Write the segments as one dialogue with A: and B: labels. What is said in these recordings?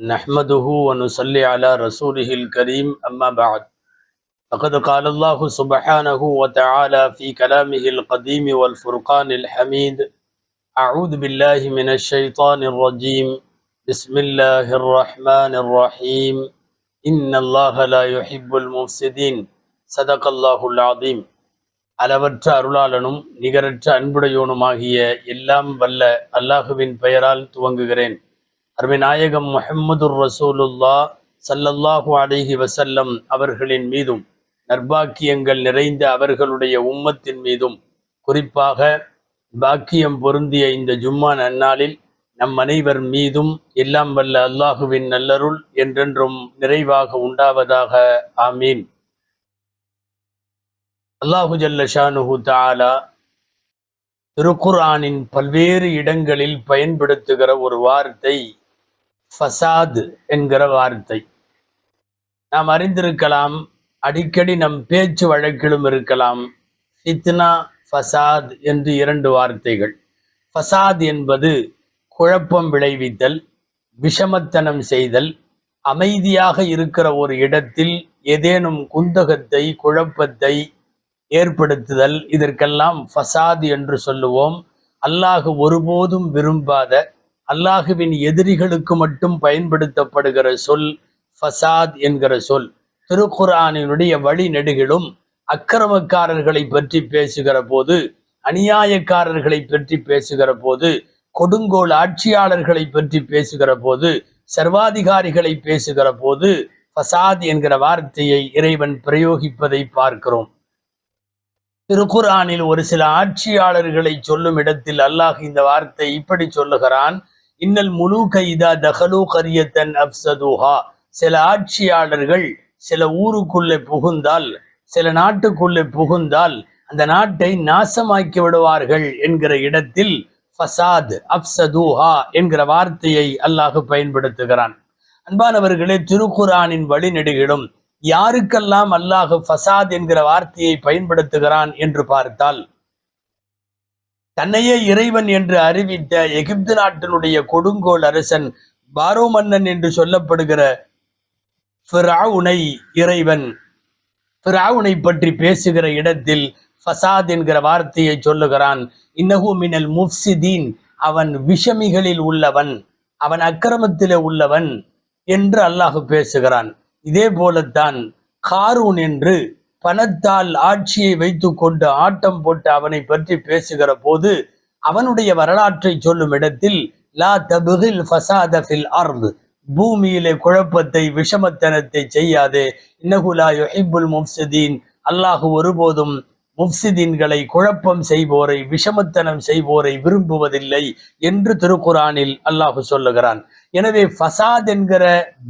A: نحمده ونصلي على رسوله الكريم أما بعد فقد قال الله سبحانه وتعالى في كلامه القديم والفرقان الحميد أعوذ بالله من الشيطان الرجيم بسم الله الرحمن الرحيم إن الله لا يحب المفسدين صدق الله العظيم அளவற்ற அருளாளனும் நிகரற்ற அன்புடையோனுமாகிய எல்லாம் வல்ல அல்லாஹுவின் பெயரால் துவங்குகிறேன் அருமை நாயகம் முஹம்மதுர் ரசூலுல்லா சல்லல்லாஹு அலிஹி வசல்லம் அவர்களின் மீதும் நற்பாக்கியங்கள் நிறைந்த அவர்களுடைய உம்மத்தின் மீதும் குறிப்பாக பாக்கியம் பொருந்திய இந்த ஜும்மா நன்னாளில் நம் அனைவர் மீதும் எல்லாம் வல்ல அல்லாஹுவின் நல்லருள் என்றென்றும் நிறைவாக உண்டாவதாக. ஆமீன். அல்லாஹு ஜல்ல ஷானுஹு தாலா திருக்குர்ஆனின் பல்வேறு இடங்களில் பயன்படுத்துகிற ஒரு வார்த்தை ஃபசாது என்கிற வார்த்தை. நாம் அறிந்திருக்கலாம் அடிக்கடி நம் பேச்சு வழக்கிலும் இருக்கலாம். ஃபித்னா ஃபசாத் என்று இரண்டு வார்த்தைகள். ஃபசாத் என்பது குழப்பம் விளைவித்தல் விஷமத்தனம் செய்தல் அமைதியாக இருக்கிற ஒரு இடத்தில் ஏதேனும் குந்தகத்தை குழப்பத்தை ஏற்படுத்துதல். இதற்கெல்லாம் ஃபசாத் என்று சொல்லுவோம். அல்லாஹ் ஒருபோதும் விரும்பாத அல்லாஹுவின் எதிரிகளுக்கு மட்டும் பயன்படுத்தப்படுகிற சொல் ஃபசாத் என்கிற சொல். திருக்குரானினுடைய வழி நெடுகிலும் அக்கிரமக்காரர்களை பற்றி பேசுகிற போது அநியாயக்காரர்களை பற்றி பேசுகிற போது கொடுங்கோல் ஆட்சியாளர்களை பற்றி பேசுகிற போது சர்வாதிகாரிகளை பேசுகிற போது ஃபசாத் என்கிற வார்த்தையை இறைவன் பிரயோகிப்பதை பார்க்கிறோம். திருக்குர்ஆனில் ஒரு சில ஆட்சியாளர்களை சொல்லும் இடத்தில் அல்லாஹ் இந்த வார்த்தை இப்படி சொல்லுகிறான் இன்னல் முழு கைதா தஹலு கரியத்தன் அப்சதுஹா சில ஆட்சியாளர்கள் சில ஊருக்குள்ளே புகுந்தால் சில நாட்டுக்குள்ளே புகுந்தால் அந்த நாட்டை நாசமாக்கி விடுவார்கள் என்கிற இடத்தில் ஃபசாத் அப்சதுஹா என்கிற வார்த்தையை அல்லாஹ் பயன்படுத்துகிறான். அன்பானவர்களே திருக்குரானின் வழிநெடுகிலும் யாருக்கெல்லாம் அல்லாஹ் ஃபசாத் என்கிற வார்த்தையை பயன்படுத்துகிறான் என்று பார்த்தால் தன்னையே இறைவன் என்று அறிவித்த எகிப்து நாட்டினுடைய கொடுங்கோல் அரசன் பாரோ மன்னன் என்று சொல்லப்படுகிற ஃபிராவுனை இறைவன். ஃபிராவுனை பற்றி பேசுகிற இடத்தில் ஃபசாத் என்கிற வார்த்தையை சொல்லுகிறான். இன்னகு மினல் முஃப்சிதீன் அவன் விஷமிகளில் உள்ளவன் அவன் அக்கிரமத்திலே உள்ளவன் என்று அல்லாஹ் பேசுகிறான். இதே போலத்தான் காரூன் என்று பணத்தால் ஆட்சியை வைத்து கொண்டு ஆட்டம் போட்டு அவனை பற்றி பேசுகிற போது அவனுடைய வரலாற்றை சொல்லும் இடத்தில் லா தபுகில் ஃபசாத ஃபில் அர்து. பூமியிலே குழப்பத்தை விஷமத்தனத்தை செய்யாதே. இன்னகுலா யொஹிபுல் முஃப்சிதீன். அல்லாஹு ஒருபோதும் முஃப்சிதீன்களை குழப்பம் செய்வோரை விஷமத்தனம் செய்வோரை விரும்புவதில்லை என்று திருக்குரானில் அல்லாஹு சொல்லுகிறான். எனவே ஃபசாத் என்கிற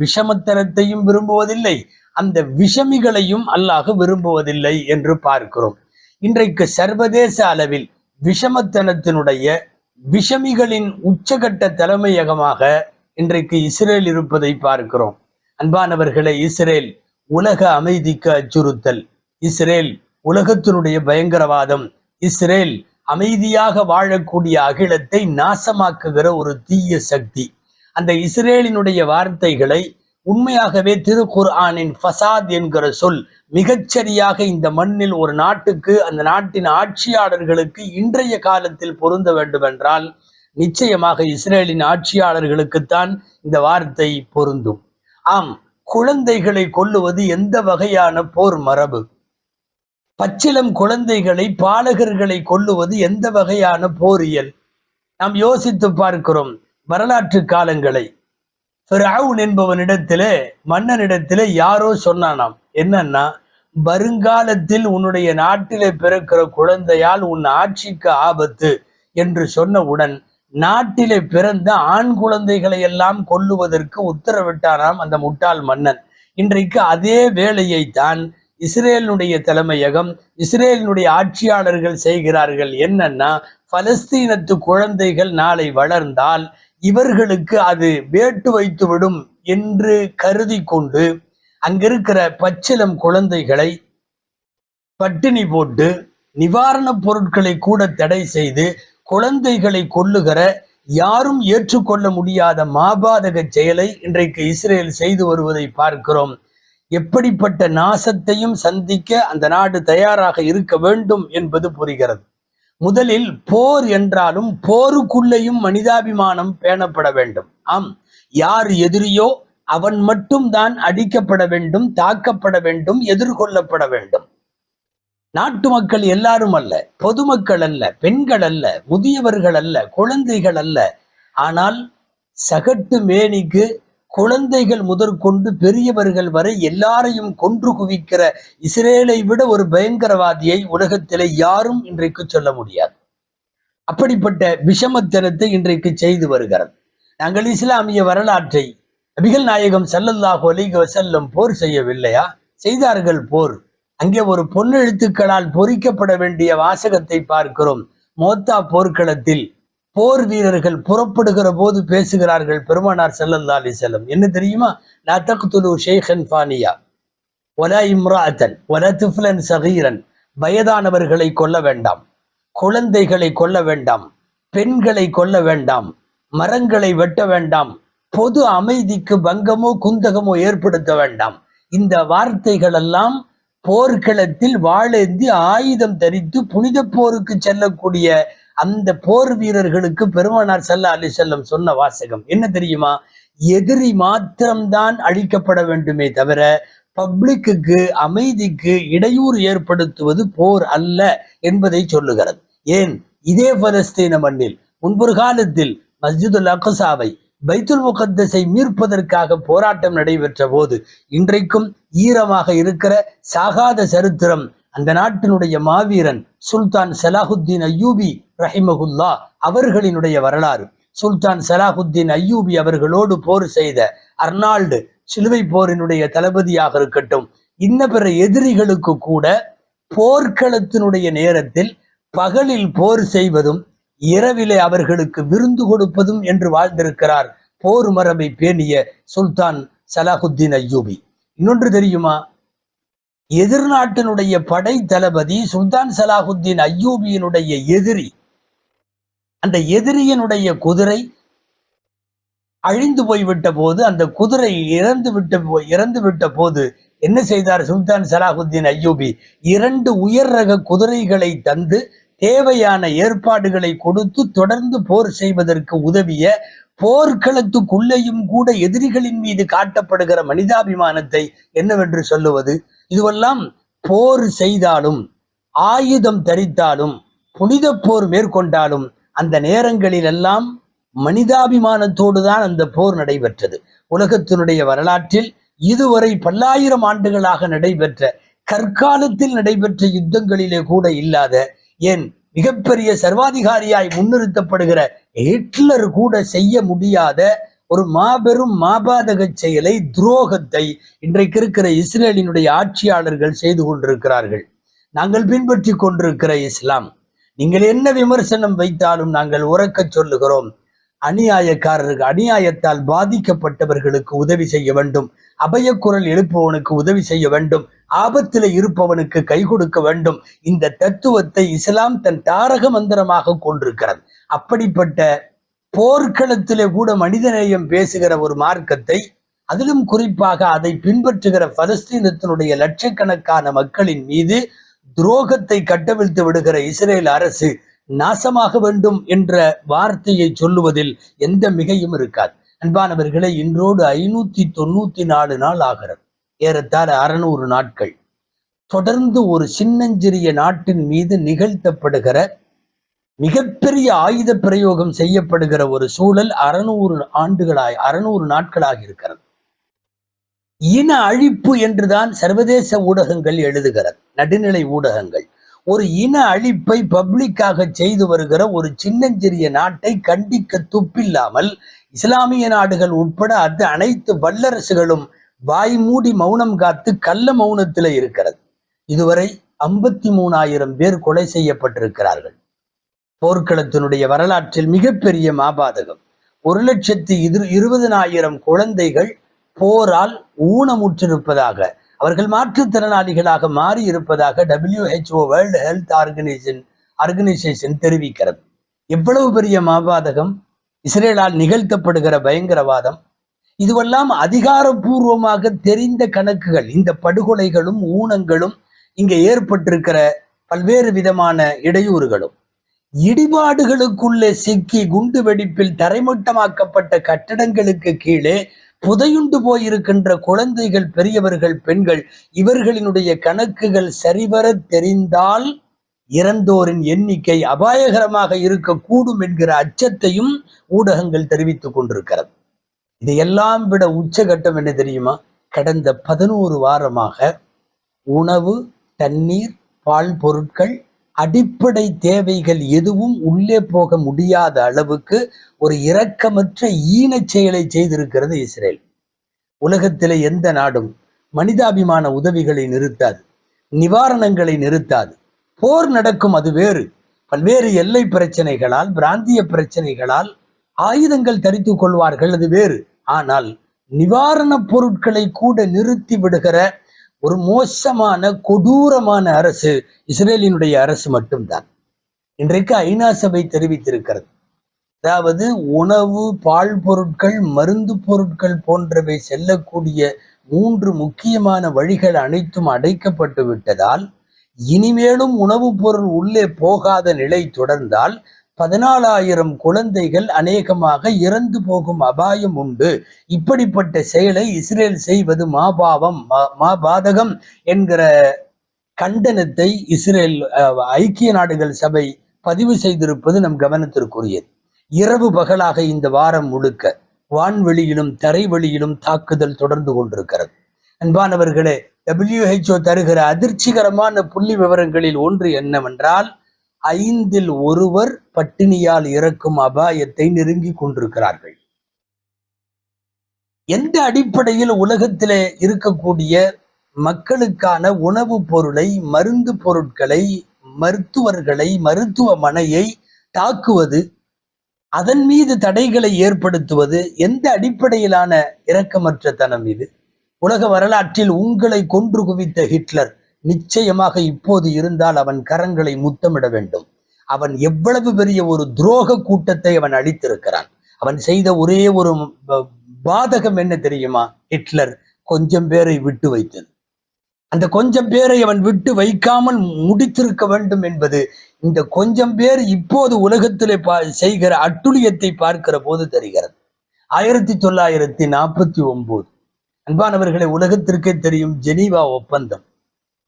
A: விஷமத்தனத்தையும் விரும்புவதில்லை அந்த விஷமிகளையும் அல்லாஹ் விரும்புவதில்லை என்று பார்க்கிறோம். இன்றைக்கு சர்வதேச அளவில் விஷமத்தனத்தினுடைய விஷமிகளின் உச்சகட்ட தலைமையகமாக இன்றைக்கு இஸ்ரேல் இருப்பதை பார்க்கிறோம். அன்பானவர்களே இஸ்ரேல் உலக அமைதிக்கு அச்சுறுத்தல். இஸ்ரேல் உலகத்தினுடைய பயங்கரவாதம். இஸ்ரேல் அமைதியாக வாழக்கூடிய அகிலத்தை நாசமாக்குகிற ஒரு தீய சக்தி. அந்த இஸ்ரேலினுடைய வார்த்தைகளை உண்மையாகவே திருக்குர் ஆனின் ஃபசாத் என்கிற சொல் மிகச்சரியாக இந்த மண்ணில் ஒரு நாட்டுக்கு அந்த நாட்டின் ஆட்சியாளர்களுக்கு இன்றைய காலத்தில் பொருந்த வேண்டுமென்றால் நிச்சயமாக இஸ்ரேலின் ஆட்சியாளர்களுக்குத்தான் இந்த வார்த்தை பொருந்தும். ஆம் குழந்தைகளை கொல்லுவது எந்த வகையான போர் மரபு? பச்சிலம் குழந்தைகளை பாலகர்களை கொல்லுவது எந்த வகையான போரியல் நாம் யோசித்து பார்க்கிறோம் வரலாற்று காலங்களை. ஃபிரவுன் என்பவனிடத்திலே மன்னனிடத்திலே யாரோ சொன்னானாம். என்னன்னா வருங்காலத்தில் உன்னுடைய நாட்டிலே பிறக்கிற குழந்தையால் உன் ஆட்சிக்கு ஆபத்து என்று சொன்னவுடன் நாட்டிலே பிறந்த ஆண் குழந்தைகளை எல்லாம் கொல்லுவதற்கு உத்தரவிட்டானாம் அந்த முட்டாள் மன்னன். இன்றைக்கு அதே வேலையை தான் இஸ்ரேலினுடைய தலைமையகம் இஸ்ரேலினுடைய ஆட்சியாளர்கள் செய்கிறார்கள். என்னன்னா பலஸ்தீனத்து குழந்தைகள் நாளை வளர்ந்தால் இவர்களுக்கு அது வேட்டு வைத்துவிடும் என்று கருதி கொண்டு அங்கிருக்கிற பச்சிலம் குழந்தைகளை பட்டினி போட்டு நிவாரணப் பொருட்களை கூட தடை செய்து குழந்தைகளை கொள்ளுகிற யாரும் ஏற்றுக்கொள்ள முடியாத மாபாதக செயலை இன்றைக்கு இஸ்ரேல் செய்து வருவதை பார்க்கிறோம். எப்படிப்பட்ட நாசத்தையும் சந்திக்க அந்த நாடு தயாராக இருக்க வேண்டும் என்பது புரிகிறது. முதலில் போர் என்றாலும் போருக்குள்ளேயும் மனிதாபிமானம் பேணப்பட வேண்டும். ஆம் யார் எதிரியோ அவன் மட்டும்தான் அடிக்கப்பட வேண்டும் தாக்கப்பட வேண்டும் எதிர்கொள்ளப்பட வேண்டும். நாட்டு மக்கள் எல்லாரும் அல்ல பொதுமக்கள் அல்ல பெண்கள் அல்ல முதியவர்கள் அல்ல குழந்தைகள் அல்ல. ஆனால் சகட்டு மேனிக்கு குழந்தைகள் முதற்கொண்டு பெரியவர்கள் வரை எல்லாரையும் கொன்று குவிக்கிற இஸ்ரேலை விட ஒரு பயங்கரவாதியை உலகத்திலே யாரும் இன்றைக்கு சொல்ல முடியாது. அப்படிப்பட்ட விஷமத்தனத்தை இன்றைக்கு செய்து வருகிறது. நாங்கள் இஸ்லாமிய வரலாற்றை நபிகள் நாயகம் சல்லல்லாஹு அலிக வசல்லம் போர் செய்யவில்லையா? செய்தார்கள் போர். அங்கே ஒரு பொன்னெழுத்துக்களால் பொறிக்கப்பட வேண்டிய வாசகத்தை பார்க்கிறோம். மோத்தா போர்க்களத்தில் போர் வீரர்கள் புறப்படுகிற போது பேசுகிறார்கள் பெருமானார் செல்லல்லா அலி செல்லம் என்ன தெரியுமா? லா தக்துலு ஷேகன் ஃபானியா. ஒலா இம்ராத்தன் ஒலா திஃப்லன் சகீரன். வயதானவர்களை கொல்ல வேண்டாம். குழந்தைகளை கொல்ல வேண்டாம். பெண்களை கொல்ல வேண்டாம். மரங்களை வெட்ட வேண்டாம். பொது அமைதிக்கு பங்கமோ குந்தகமோ ஏற்படுத்த வேண்டாம். இந்த வார்த்தைகள் எல்லாம் போர்க்களத்தில் வாழேந்தி ஆயுதம் தரித்து புனித போருக்கு செல்லக்கூடிய அந்த போர் வீரர்களுக்கு பெருமானார் சல்லா அலி செல்லம் சொன்ன வாசகம். என்ன தெரியுமா? எதிரி மாத்திரம்தான் அழிக்கப்பட வேண்டுமே தவிர பப்ளிக்குக்கு அமைதிக்கு இடையூறு ஏற்படுத்துவது போர் அல்ல என்பதை சொல்லுகிறது. ஏன்? இதே பலஸ்தீன மண்ணில் முன்பொரு காலத்தில் மஸ்ஜிதுல் அக்சாவை பைத்துல் முகத்தஸை மீட்பதற்காக போராட்டம் நடைபெற்ற போது இன்றைக்கும் ஈரமாக இருக்கிற சாகாத சரித்திரம் அந்த நாட்டினுடைய மாவீரன் சுல்தான் சலாஹுத்தீன் அய்யூபி ரஹிமகுல்லா அவர்களினுடைய வரலாறு. சுல்தான் சலாஹுத்தீன் அய்யூபி அவர்களோடு போர் செய்த அர்னால்டு சிலுவை போரினுடைய தளபதியாக இருக்கட்டும் இன்ன பிற எதிரிகளுக்கு கூட போர்க்களத்தினுடைய நேரத்தில் பகலில் போர் செய்வதும் இரவிலே அவர்களுக்கு விருந்து கொடுப்பதும் என்று வாழ்ந்திருக்கிறார் போர் மரபை பேணிய சுல்தான் சலாஹுத்தீன் அய்யூபி இன்னொன்று தெரியுமா? எதிர்நாட்டினுடைய படை தளபதி சுல்தான் சலாஹுத்தீன் ஐயூபியினுடைய எதிரி. அந்த எதிரியினுடைய குதிரை அழிந்து போய்விட்ட போது அந்த குதிரை இறந்து விட்ட போய் இறந்து விட்ட போது என்ன செய்தார் சுல்தான் சலாஹுத்தீன் அய்யூபி இரண்டு உயர் ரக குதிரைகளை தந்து தேவையான ஏற்பாடுகளை கொடுத்து தொடர்ந்து போர் செய்வதற்கு உதவிய போர்க்களத்துக்குள்ளேயும் கூட எதிரிகளின் மீது காட்டப்படுகிற மனிதாபிமானத்தை என்னவென்று சொல்லுவது? இதுவெல்லாம் போர் செய்தாலும் ஆயுதம் தரித்தாலும் புனித போர் மேற்கொண்டாலும் அந்த நேரங்களில் எல்லாம் மனிதாபிமானத்தோடு தான் அந்த போர் நடைபெற்றது. உலகத்தினுடைய வரலாற்றில் இதுவரை பல்லாயிரம் ஆண்டுகளாக நடைபெற்ற கற்காலத்தில் நடைபெற்ற யுத்தங்களிலே கூட இல்லாத ஏன் மிகப்பெரிய சர்வாதிகாரியாய் முன்னிறுத்தப்படுகிற ஹிட்லர் கூட செய்ய முடியாத ஒரு மாபெரும் மாபாதக செயலை துரோகத்தை இன்றைக்கு இருக்கிற இஸ்ரேலினுடைய ஆட்சியாளர்கள் செய்து கொண்டிருக்கிறார்கள். நாங்கள் பின்பற்றி கொண்டிருக்கிற இஸ்லாம். நீங்கள் என்ன விமர்சனம் வைத்தாலும் நாங்கள் உறக்க சொல்லுகிறோம். அநியாயக்காரருக்கு அநியாயத்தால் பாதிக்கப்பட்டவர்களுக்கு உதவி செய்ய வேண்டும். அபயக்குரல் எழுப்பவனுக்கு உதவி செய்ய வேண்டும். ஆபத்தில் இருப்பவனுக்கு கை கொடுக்க வேண்டும். இந்த தத்துவத்தை இஸ்லாம் தன் தாரக மந்திரமாக கொண்டிருக்கிறது. அப்படிப்பட்ட போர்க்களத்திலே கூட மனிதநேயம் பேசுகிற ஒரு மார்க்கத்தை அதிலும் குறிப்பாக அதை பின்பற்றுகிற பலஸ்தீனத்தினுடைய லட்சக்கணக்கான மக்களின் மீது துரோகத்தை கட்டவிழ்த்து விடுகிற இஸ்ரேல் அரசு நாசமாக வேண்டும் என்ற வார்த்தையை சொல்லுவதில் எந்த மிகையும் இருக்காது. அன்பானவர்களை இன்றோடு ஐநூத்தி தொண்ணூத்தி நாலு நாள் ஆகிறது. ஏறத்தாழ அறுநூறு நாட்கள். தொடர்ந்து ஒரு சின்னஞ்சிறிய நாட்டின் மீது நிகழ்த்தப்படுகிற மிகப்பெரிய ஆயுத பிரயோகம் செய்யப்படுகிற ஒரு சூழல் அறுநூறு ஆண்டுகளாய் அறுநூறு நாட்களாக இருக்கிறது. இன அழிப்பு என்றுதான் சர்வதேச ஊடகங்கள் எழுதுகிறது. நடுநிலை ஊடகங்கள். ஒரு இன அழிப்பை பப்ளிக்காக செய்து வருகிற ஒரு சின்னஞ்சிறிய நாட்டை கண்டிக்க துப்பில்லாமல் இஸ்லாமிய நாடுகள் உட்பட அது அனைத்து வல்லரசுகளும் வாய் மூடி மௌனம் காத்து கள்ள மௌனத்தில் இருக்கிறது. இதுவரை ஐம்பத்தி மூணாயிரம் பேர் கொலை செய்யப்பட்டிருக்கிறார்கள். போர்க்களத்தினுடைய வரலாற்றில் மிகப்பெரிய மாபாதகம். ஒரு லட்சத்தி இரு இருபதனாயிரம் குழந்தைகள் போரால் ஊனமுற்றிருப்பதாக அவர்கள் மாற்றுத்திறனாளிகளாக மாறி இருப்பதாக WHO world health organization organization தெரிவிக்கிறது. எவ்வளவு பெரிய மாபாதகம்? இஸ்ரேலால் நிகழ்த்தப்படுகிற பயங்கரவாதம். இதுவெல்லாம் அதிகாரப்பூர்வமாக தெரிந்த கணக்குகள். இந்த படுகொலைகளும் ஊனங்களும் இங்கே ஏற்பட்டிருக்கிற பல்வேறு விதமான இடையூறுகளும். இடிபாடுகளுக்குள்ளே சிக்கி குண்டு வெடிப்பில் தரைமட்டமாக்கப்பட்ட கட்டடங்களுக்கு கீழே புதையுண்டு போயிருக்கின்ற குழந்தைகள் பெரியவர்கள் பெண்கள் இவர்களினுடைய கணக்குகள் சரிவர தெரிந்தால் இறந்தோரின் எண்ணிக்கை அபாயகரமாக இருக்கக்கூடும் என்கிற அச்சத்தையும் ஊடகங்கள் தெரிவித்துக் கொண்டிருக்கிறது. இதையெல்லாம் விட உச்சகட்டம் என்ன தெரியுமா? கடந்த பதினோரு வாரமாக உணவு தண்ணீர் பால் பொருட்கள் அடிப்படை தேவைகள் எதுவும் உள்ளே போக முடியாத அளவுக்கு ஒரு இரக்கமற்ற ஈனச் செயலை செய்திருக்கிறது இஸ்ரேல். உலகத்திலே எந்த நாடும் மனிதாபிமான உதவிகளை நிறுத்தாது நிவாரணங்களை நிறுத்தாது. போர் நடக்கும் அது வேறு. பல்வேறு எல்லை பிரச்சனைகளால் பிராந்திய பிரச்சனைகளால் ஆயுதங்கள் தரித்து கொள்வார்கள் அது வேறு. ஆனால் நிவாரணப் பொருட்களை கூட நிறுத்தி விடுகிற ஒரு மோசமான கொடூரமான அரசு இஸ்ரேலினுடைய அரசு மட்டும்தான். இன்றைக்கு ஐநா சபை தெரிவித்திருக்கிறது. அதாவது உணவு பால் பொருட்கள் மருந்து பொருட்கள் போன்றவை செல்லக்கூடிய மூன்று முக்கியமான வழிகள் அனைத்தும் அடைக்கப்பட்டு விட்டதால் இனிமேலும் உணவுப் பொருள் உள்ளே போகாத நிலை தொடர்ந்தால் பதினாலாயிரம் குழந்தைகள் அநேகமாக இறந்து போகும் அபாயம் உண்டு. இப்படிப்பட்ட செயலை இஸ்ரேல் செய்வது மாபாவம் மா- மாபாதகம் என்கிற கண்டனத்தை இஸ்ரேல் ஐக்கிய நாடுகள் சபை பதிவு செய்திருப்பது நம் கவனத்திற்குரியது. இரவு பகலாக இந்த வாரம் முழுக்க வான்வெளியிலும் தரைவெளியிலும் தாக்குதல் தொடர்ந்து கொண்டிருக்கிறது. அன்பானவர்களே டபிள்யூஹெச்ஓ தருகிற அதிர்ச்சிகரமான புள்ளி விவரங்களில் ஒன்று என்னவென்றால் ஐந்தில் ஒருவர் பட்டினியால் இறக்கும் அபாயத்தை நெருங்கி கொண்டிருக்கிறார்கள். எந்த அடிப்படையில் உலகத்திலே இருக்கக்கூடிய மக்களுக்கான உணவுப் பொருளை மருந்து பொருட்களை மருத்துவர்களை மருத்துவமனையை தாக்குவது அதன் மீது தடைகளை ஏற்படுத்துவது எந்த அடிப்படையிலான இரக்கமற்ற தனம் இது? உலக வரலாற்றில் உங்களை கொன்று குவித்த ஹிட்லர். நிச்சயமாக இப்போது இருந்தால் அவன் கரங்களை முத்தமிட வேண்டும். அவன் எவ்வளவு பெரிய ஒரு துரோக கூட்டத்தை அவன் அழித்திருக்கிறான் அவன் செய்த ஒரே ஒரு பாதகம் என்ன தெரியுமா? ஹிட்லர் கொஞ்சம் பேரை விட்டு வைத்தது. அந்த கொஞ்சம் பேரை அவன் விட்டு வைக்காமல் முடித்திருக்க வேண்டும் என்பது இந்த கொஞ்சம் பேர் இப்போது உலகத்திலே பா செய்கிற அட்டுழியத்தை பார்க்கிற போது தெரிகிறது. ஆயிரத்தி தொள்ளாயிரத்தி நாற்பத்தி ஒன்பது அன்பானவர்களை உலகத்திற்கே தெரியும் ஜெனீவா ஒப்பந்தம்.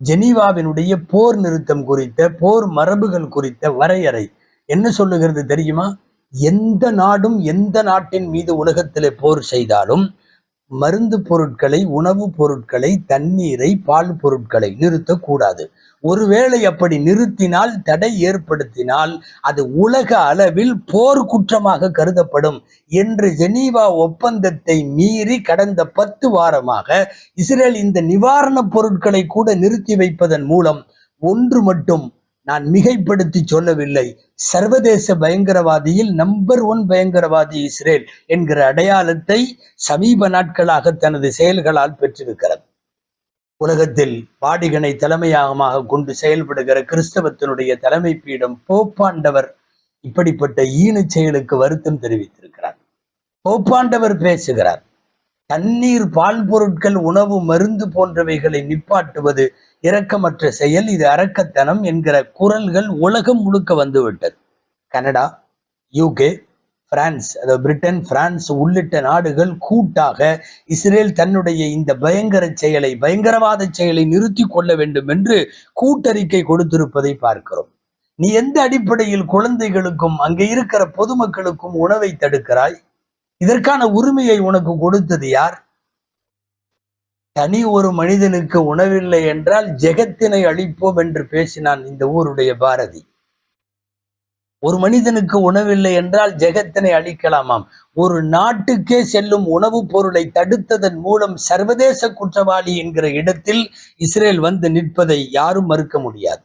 A: ஜெனீவாவினுடைய போர் நிறுத்தம் குறித்த போர் மரபுகள் குறித்த வரையறை. என்ன சொல்லுகிறது தெரியுமா? எந்த நாடும் எந்த நாட்டின் மீது உலகத்திலே போர் செய்தாலும் மருந்து பொருட்களை உணவுப் பொருட்களை தண்ணீரை பால் பொருட்களை நிறுத்தக்கூடாது. ஒருவேளை அப்படி நிறுத்தினால் தடை ஏற்படுத்தினால் அது உலக அளவில் போர் குற்றமாக கருதப்படும் என்று ஜெனீவா ஒப்பந்தத்தை மீறி கடந்த பத்து வாரமாக இஸ்ரேல் இந்த நிவாரணப் பொருட்களை கூட நிறுத்தி வைப்பதன் மூலம் ஒன்று மட்டும் நான் மிகைப்படுத்தி சொல்லவில்லை. சர்வதேச பயங்கரவாதியில் நம்பர் ஒன் பயங்கரவாதி இஸ்ரேல் என்கிற அடையாளத்தை சமீப நாட்களாக தனது செயல்களால் பெற்றிருக்கிறது. உலகத்தில் வாடிகனை தலைமையாகமாக கொண்டு செயல்படுகிற கிறிஸ்தவத்தினுடைய தலைமை பீடம் போப்பாண்டவர் இப்படிப்பட்ட ஈனு செயலுக்கு வருத்தம் தெரிவித்திருக்கிறார். போப்பாண்டவர் பேசுகிறார் தண்ணீர் பால் பொருட்கள் உணவு மருந்து போன்றவைகளை நிப்பாட்டுவது இரக்கமற்ற செயல். இது அரக்கத்தனம் என்கிற குரல்கள் உலகம் முழுக்க வந்துவிட்டது. கனடா யூகே பிரான்ஸ் அதாவது பிரிட்டன் பிரான்ஸ் உள்ளிட்ட நாடுகள் கூட்டாக இஸ்ரேல் தன்னுடைய இந்த பயங்கர செயலை பயங்கரவாத செயலை நிறுத்தி கொள்ள வேண்டும் என்று கூட்டறிக்கை கொடுத்திருப்பதை பார்க்கிறோம். நீ எந்த அடிப்படையில் குழந்தைகளுக்கும் அங்கே இருக்கிற பொதுமக்களுக்கும் உணவை தடுக்கிறாய்? இதற்கான உரிமையை உனக்கு கொடுத்தது யார்? தனி ஒரு மனிதனுக்கு உணவில்லை என்றால் ஜெகத்தினை அழிப்போம் என்று பேசினான் இந்த ஊருடைய பாரதி. ஒரு மனிதனுக்கு உணவில்லை என்றால் ஜெகத்தினை அழிக்கலாமாம். ஒரு நாட்டுக்கே செல்லும் உணவுப் பொருளை தடுத்ததன் மூலம் சர்வதேச குற்றவாளி என்கிற இடத்தில் இஸ்ரேல் வந்து நிற்பதை யாரும் மறுக்க முடியாது.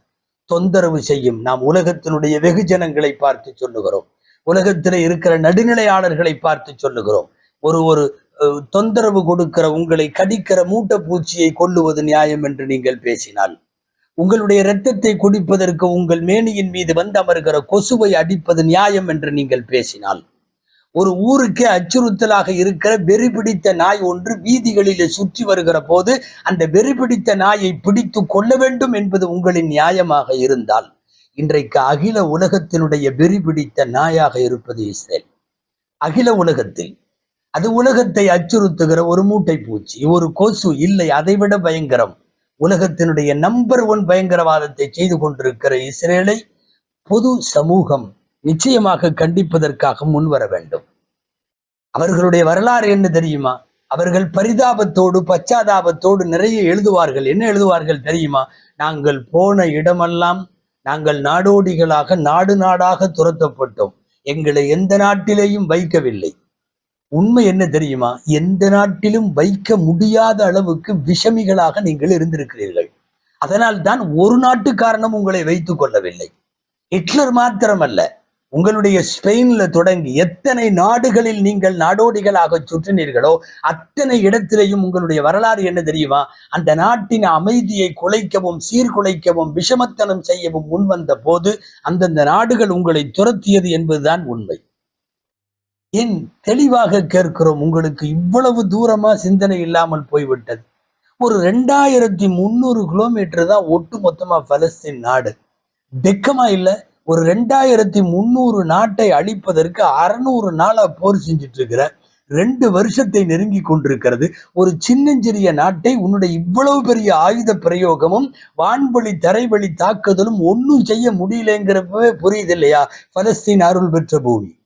A: தொந்தரவு செய்யும் நாம் உலகத்தினுடைய வெகுஜனங்களை பார்த்து சொல்லுகிறோம். உலகத்தில் இருக்கிற நடுநிலையாளர்களை பார்த்து சொல்லுகிறோம். ஒரு ஒரு தொந்தரவு கொடுக்கிற உங்களை கடிக்கிற மூட்டை பூச்சியை கொல்லுவது நியாயம் என்று நீங்கள் பேசினால். உங்களுடைய இரத்தத்தை குடிப்பதற்கு உங்கள் மேனியின் மீது வந்து அமர்கிற கொசுவை அடிப்பது நியாயம் என்று நீங்கள் பேசினால். ஒரு ஊருக்கே அச்சுறுத்தலாக இருக்கிற வெறி பிடித்த நாய் ஒன்று வீதிகளிலே சுற்றி வருகிற போது அந்த வெறி பிடித்த நாயை பிடித்து கொள்ள வேண்டும் என்பது உங்களின் நியாயமாக இருந்தால் இன்றைக்கு அகில உலகத்தினுடைய வெறி பிடித்த நாயாக இருப்பது இஸ்ரேல். அகில உலகத்தில் அது உலகத்தை அச்சுறுத்துகிற ஒரு மூட்டை பூச்சி ஒரு கொசு இல்லை அதைவிட பயங்கரம். உலகத்தினுடைய நம்பர் ஒன் பயங்கரவாதத்தை செய்து கொண்டிருக்கிற இஸ்ரேலை பொது சமூகம் நிச்சயமாக கண்டிப்பதற்காக முன்வர வேண்டும். அவர்களுடைய வரலாறு என்ன தெரியுமா? அவர்கள் பரிதாபத்தோடு பச்சாதாபத்தோடு நிறைய எழுதுவார்கள். என்ன எழுதுவார்கள் தெரியுமா? நாங்கள் போன இடமெல்லாம் நாங்கள் நாடோடிகளாக நாடு நாடாக துரத்தப்பட்டோம். எங்களை எந்த நாட்டிலேயும் வைக்கவில்லை. உண்மை என்ன தெரியுமா? எந்த நாட்டிலும் வைக்க முடியாத அளவுக்கு விஷமிகளாக நீங்கள் இருந்திருக்கிறீர்கள். அதனால் தான் ஒரு நாட்டு காரணம் உங்களை வைத்துக் கொள்ளவில்லை. ஹிட்லர் மாத்திரமல்ல உங்களுடைய ஸ்பெயின்ல தொடங்கி எத்தனை நாடுகளில் நீங்கள் நாடோடிகளாக சுற்றினீர்களோ அத்தனை இடத்திலையும் உங்களுடைய வரலாறு என்ன தெரியுமா? அந்த நாட்டின் அமைதியை குலைக்கவும் சீர்குலைக்கவும் விஷமத்தனம் செய்யவும் முன்வந்த போது அந்தந்த நாடுகள் உங்களை துரத்தியது என்பதுதான் உண்மை. ஏன் தெளிவாக கேட்கிறோம் உங்களுக்கு இவ்வளவு தூரமா சிந்தனை இல்லாமல் போய்விட்டது. ஒரு ரெண்டாயிரத்தி முந்நூறு கிலோமீட்டர் தான் ஒட்டு மொத்தமா பலஸ்தீன் நாடு. வெக்கமா இல்லை ஒரு ரெண்டாயிரத்தி முந்நூறு நாட்டை அழிப்பதற்கு அறநூறு நாளா போர் செஞ்சுட்டு இருக்கிற ரெண்டு வருஷத்தை நெருங்கி கொண்டிருக்கிறது ஒரு சின்னஞ்சிறிய நாட்டை உன்னுடைய இவ்வளவு பெரிய ஆயுத பிரயோகமும் வான்வழி தரைவழி தாக்குதலும் ஒன்றும் செய்ய முடியலங்கிறப்பவே புரியுது இல்லையா? பலஸ்தீன் அருள் பெற்ற பூமி.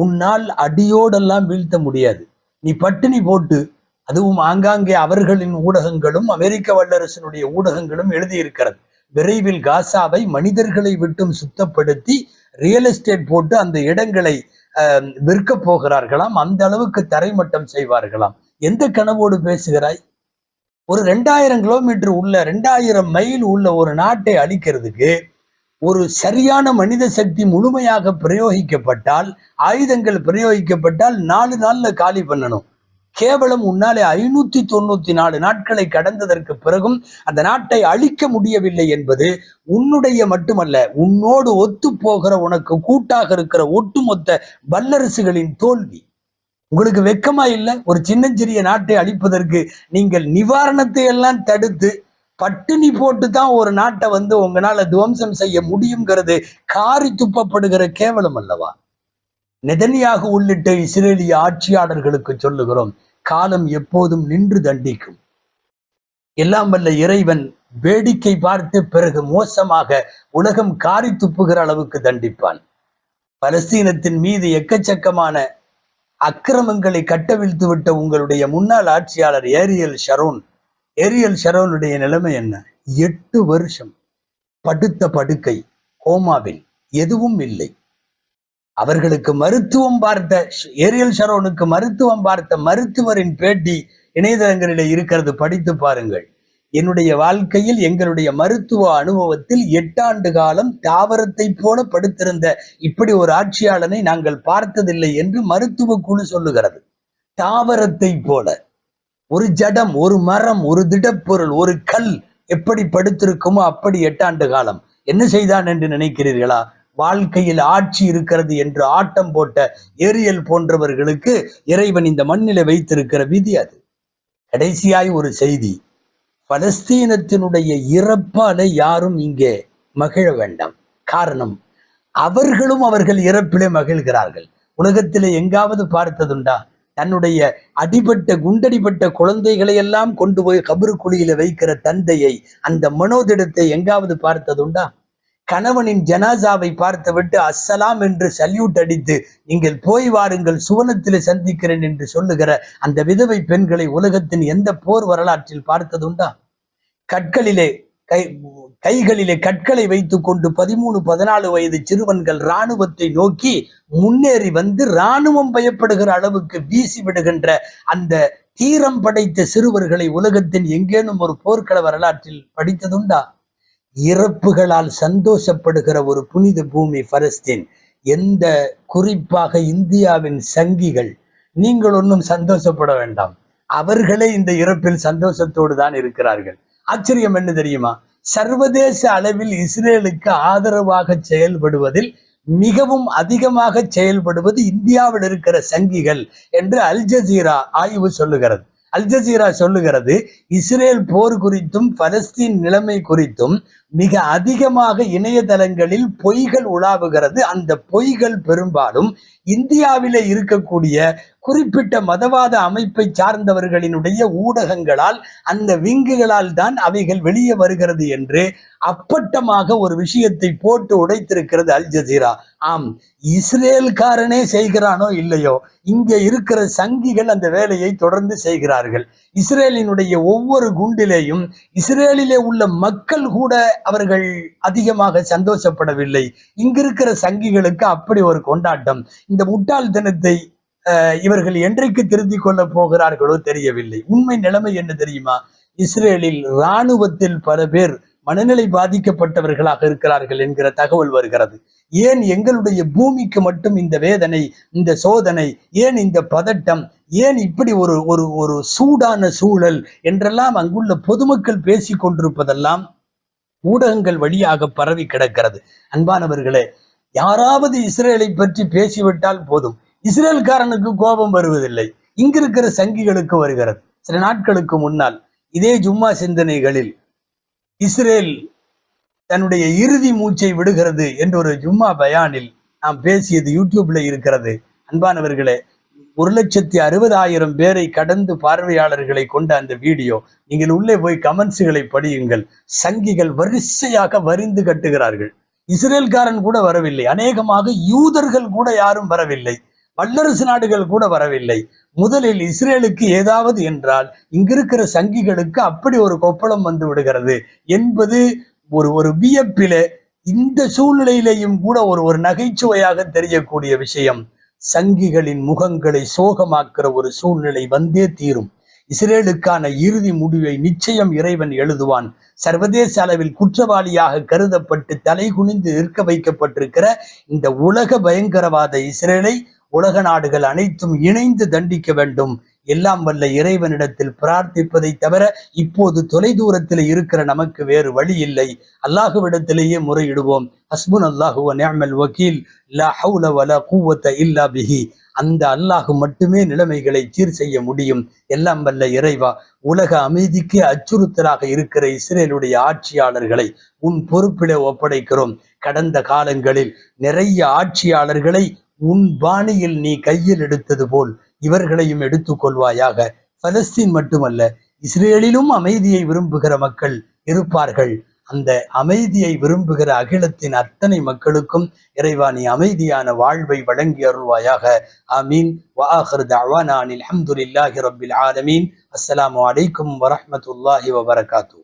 A: உன்னால் அடியோடெல்லாம் வீழ்த்த முடியாது. நீ பட்டினி போட்டு அதுவும் ஆங்காங்கே அவர்களின் ஊடகங்களும் அமெரிக்க வல்லரசனுடைய ஊடகங்களும் எழுதியிருக்கிறது. விரைவில் காசாவை மனிதர்களை விட்டும் சுத்தப்படுத்தி ரியல் எஸ்டேட் போட்டு அந்த இடங்களை விற்க விற்கப் போகிறார்களாம். அந்த அளவுக்கு தரைமட்டம் செய்வார்களாம். எந்த கனவோடு பேசுகிறாய்? ஒரு ரெண்டாயிரம் கிலோமீட்டர் உள்ள ரெண்டாயிரம் மைல் உள்ள ஒரு நாட்டை அழிக்கிறதுக்கு ஒரு சரியான மனித சக்தி முழுமையாக பிரயோகிக்கப்பட்டால் ஆயுதங்கள் பிரயோகிக்கப்பட்டால் நாலு நாளில் காலி பண்ணணும். கேவலம் உன்னாலே ஐநூத்தி தொண்ணூத்தி நாலு நாட்களை கடந்ததற்கு பிறகும் அந்த நாட்டை அழிக்க முடியவில்லை என்பது உன்னுடைய மட்டுமல்ல உன்னோடு ஒத்து போகிற உனக்கு கூட்டாக இருக்கிற ஒட்டுமொத்த வல்லரசுகளின் தோல்வி. உங்களுக்கு வெக்கமா இல்லை? ஒரு சின்னஞ்சிறிய நாட்டை அழிப்பதற்கு நீங்கள் நிவாரணத்தை எல்லாம் தடுத்து பட்டினி போட்டு தான் ஒரு நாட்டை வந்து உங்களால துவம்சம் செய்ய முடியுங்கிறது காரி துப்பப்படுகிற கேவலம் அல்லவா? நெதனியாக உள்ளிட்ட இஸ்ரேலிய ஆட்சியாளர்களுக்கு சொல்லுகிறோம் காலம் எப்போதும் நின்று தண்டிக்கும். எல்லாம் வல்ல இறைவன் வேடிக்கை பார்த்து பிறகு மோசமாக உலகம் காரி துப்புகிற அளவுக்கு தண்டிப்பான். பலஸ்தீனத்தின் மீது எக்கச்சக்கமான அக்கிரமங்களை கட்டவிழ்த்து விட்ட உங்களுடைய முன்னாள் ஆட்சியாளர் ஏரியல் ஷரோன் ஏரியல் ஷரோனுடைய நிலைமை என்ன? எட்டு வருஷம் படுத்த படுக்கை கோமாவில் எதுவும் இல்லை. அவர்களுக்கு மருத்துவம் பார்த்த ஏரியல் ஷரோனுக்கு மருத்துவம் பார்த்த மருத்துவரின் பேட்டி இணையதளங்களில் இருக்கிறது படித்து பாருங்கள். என்னுடைய வாழ்க்கையில் எங்களுடைய மருத்துவ அனுபவத்தில் எட்டாண்டு காலம் தாவரத்தை போல படுத்திருந்த இப்படி ஒரு ஆட்சியாளனை நாங்கள் பார்த்ததில்லை என்று மருத்துவ குழு சொல்லுகிறது. தாவரத்தை போல. ஒரு ஜடம் ஒரு மரம் ஒரு திடப்பொருள் ஒரு கல் எப்படி படுத்திருக்குமோ அப்படி எட்டாண்டு காலம். என்ன செய்தான் என்று நினைக்கிறீர்களா? வாழ்க்கையில் ஆட்சி இருக்கிறது என்று ஆட்டம் போட்ட ஏரியல் போன்றவர்களுக்கு இறைவன் இந்த மண்ணில வைத்திருக்கிற விதி அது. கடைசியாய் ஒரு செய்தி. பலஸ்தீனத்தினுடைய இறப்பால யாரும் இங்கே மகிழ வேண்டாம். காரணம் அவர்களும் அவர்கள் இறப்பிலே மகிழ்கிறார்கள். உலகத்திலே எங்காவது பார்த்ததுண்டா? தன்னுடைய அடிபட்ட குண்டடிபட்ட குழந்தைகளை எல்லாம் கொண்டு போய் கபரு குழியில வைக்கிற தந்தையை அந்த மனோதிடத்தை எங்காவது பார்த்ததுண்டா? கணவனின் ஜனாசாவை பார்த்துவிட்டு அஸ்ஸலாம் என்று சல்யூட் அடித்து நீங்கள் போய் வாருங்கள் சுவனத்திலே சந்திக்கிறேன் என்று சொல்லுகிற அந்த விதவை பெண்களை உலகத்தின் எந்த போர் வரலாற்றில் பார்த்ததுண்டா? கற்களிலே கை கைகளிலே கற்களை வைத்துக் கொண்டு பதிமூணு பதினாலு வயது சிறுவன்கள் இராணுவத்தை நோக்கி முன்னேறி வந்து இராணுவம் பயப்படுகிற அளவுக்கு வீசி விடுகின்ற அந்த தீரம் படைத்த சிறுவர்களை உலகத்தின் எங்கேனும் ஒரு போர்க்கள வரலாற்றில் படித்ததுண்டா? இறப்புகளால் சந்தோஷப்படுகிற ஒரு புனித பூமி பலஸ்தீன் எந்த குறிப்பாக இந்தியாவின் சங்கிகள் நீங்கள் ஒன்றும் சந்தோஷப்பட வேண்டாம். அவர்களே இந்த இறப்பில் சந்தோஷத்தோடு தான் இருக்கிறார்கள். ஆச்சரியம் என்ன தெரியுமா? சர்வதேச அளவில் இஸ்ரேலுக்கு ஆதரவாக செயல்படுவதில் மிகவும் அதிகமாக செயல்படுவது இந்தியாவில் இருக்கிற சங்கிகள் என்று அல் ஜசீரா ஆய்வு சொல்லுகிறது. அல் ஜசீரா சொல்லுகிறது இஸ்ரேல் போர் குறித்தும் பலஸ்தீன் நிலைமை குறித்தும் மிக அதிகமாக இணையதளங்களில் பொய்கள் உலாவுகிறது. அந்த பொய்கள் பெரும்பாலும் இந்தியாவிலே இருக்கக்கூடிய குறிப்பிட்ட மதவாத அமைப்பை சார்ந்தவர்களினுடைய ஊடகங்களால் அந்த விங்குகளால் தான் அவைகள் வெளியே வருகிறது என்று அப்பட்டமாக ஒரு விஷயத்தை போட்டு உடைத்திருக்கிறது அல் ஜசீரா. ஆம் இஸ்ரேல்காரனே செய்கிறானோ இல்லையோ இங்கே இருக்கிற சங்கிகள் அந்த வேலையை தொடர்ந்து செய்கிறார்கள். இஸ்ரேலினுடைய ஒவ்வொரு குண்டிலேயும் இஸ்ரேலிலே உள்ள மக்கள் கூட அவர்கள் அதிகமாக சந்தோஷப்படவில்லை. இங்கிருக்கிற சங்கிகளுக்கு அப்படி ஒரு கொண்டாட்டம். இந்த முட்டாள் தினத்தை இவர்கள் என்றைக்கு திருத்திக் கொள்ள போகிறார்களோ தெரியவில்லை. உண்மை நிலைமை என்ன தெரியுமா? இஸ்ரேலில் இராணுவத்தில் பல பேர் மனநிலை பாதிக்கப்பட்டவர்களாக இருக்கிறார்கள் என்கிற தகவல் வருகிறது. ஏன் எங்களுடைய பூமிக்கு மட்டும் இந்த வேதனை இந்த சோதனை ஏன் இந்த பதட்டம் ஏன் இப்படி ஒரு ஒரு ஒரு சூடான சூழல் என்றெல்லாம் அங்குள்ள பொதுமக்கள் பேசி கொண்டிருப்பதெல்லாம் ஊடகங்கள் வழியாக பரவி கிடக்கிறது. அன்பானவர்களே யாராவது இஸ்ரேலை பற்றி பேசிவிட்டால் போதும். இஸ்ரேல்காரனுக்கு கோபம் வருவதில்லை. இங்கிருக்கிற சங்கிகளுக்கு வருகிறது. சில நாட்களுக்கு முன்னால் இதே ஜும்மா சிந்தனைகளில் இஸ்ரேல் தன்னுடைய இறுதி மூச்சை விடுகிறது என்ற ஒரு ஜும்மா பயானில் நாம் பேசியது யூடியூப்ல இருக்கிறது. அன்பானவர்களே ஒரு லட்சத்தி அறுபதாயிரம் பேரை கடந்து பார்வையாளர்களை கொண்ட அந்த வீடியோ நீங்கள் உள்ளே போய் கமெண்ட்ஸுகளை படியுங்கள். சங்கிகள் வரிசையாக வரிந்து கட்டுகிறார்கள். இஸ்ரேல்காரன் கூட வரவில்லை. அநேகமாக யூதர்கள் கூட யாரும் வரவில்லை. வல்லரசு நாடுகள் கூட வரவில்லை. முதலில் இஸ்ரேலுக்கு ஏதாவது என்றால் இங்கிருக்கிற சங்கிகளுக்கு அப்படி ஒரு கொப்பளம் வந்து விடுகிறது என்பது ஒரு ஒரு வியப்பில இந்த சூழ்நிலையிலேயும் கூட ஒரு ஒரு நகைச்சுவையாக தெரியக்கூடிய விஷயம். சங்கிகளின் முகங்களை சோகமாக்குற ஒரு சூழ்நிலை வந்தே தீரும். இஸ்ரேலுக்கான இறுதி முடிவை நிச்சயம் இறைவன் எழுதுவான். சர்வதேச அளவில் குற்றவாளியாக கருதப்பட்டு தலை குனிந்து நிற்க வைக்கப்பட்டிருக்கிற இந்த உலக பயங்கரவாத இஸ்ரேலை உலக நாடுகள் அனைத்தும் இணைந்து தண்டிக்க வேண்டும். எல்லாம் வல்ல இறைவனிடத்தில் பிரார்த்திப்பதை தவிர இப்போது தொலைதூரத்தில் இருக்கிற நமக்கு வேறு வழி இல்லை. அல்லாஹுவிடத்திலேயே முறையிடுவோம். ஹஸ்புன் அல்லாஹு நியமல் வக்கீல். லா ஹவுல வல கூவத்த இல்லா பிஹி. அந்த அல்லாஹ் மட்டுமே நிலைமைகளை சீர் செய்ய முடியும். எல்லாம் வல்ல இறைவா உலக அமைதிக்கு அச்சுறுத்தலாக இருக்கிற இஸ்ரேலுடைய ஆட்சியாளர்களை உன் பொறுப்பிலே ஒப்படைக்கிறோம். கடந்த காலங்களில் நிறைய ஆட்சியாளர்களை உன் பாணியில் நீ கையில் எடுத்தது போல் இவர்களையும் எடுத்துக்கொள்வாயாக பலஸ்தீன் மட்டுமல்ல இஸ்ரேலிலும் அமைதியை விரும்புகிற மக்கள் இருப்பார்கள். அந்த அமைதியை விரும்புகிற அகிலத்தின் அத்தனை மக்களுக்கும் இறைவா நீ அமைதியான வாழ்வை வழங்கி அருள்வாயாக. ஆமீன். வாஹர் தவானா அஹமதுல்லாஹி ரபில் ஆலமீன். அஸ்ஸலாமு அலைக்கும் வரமத்துல்லாஹி வபரகாத்து.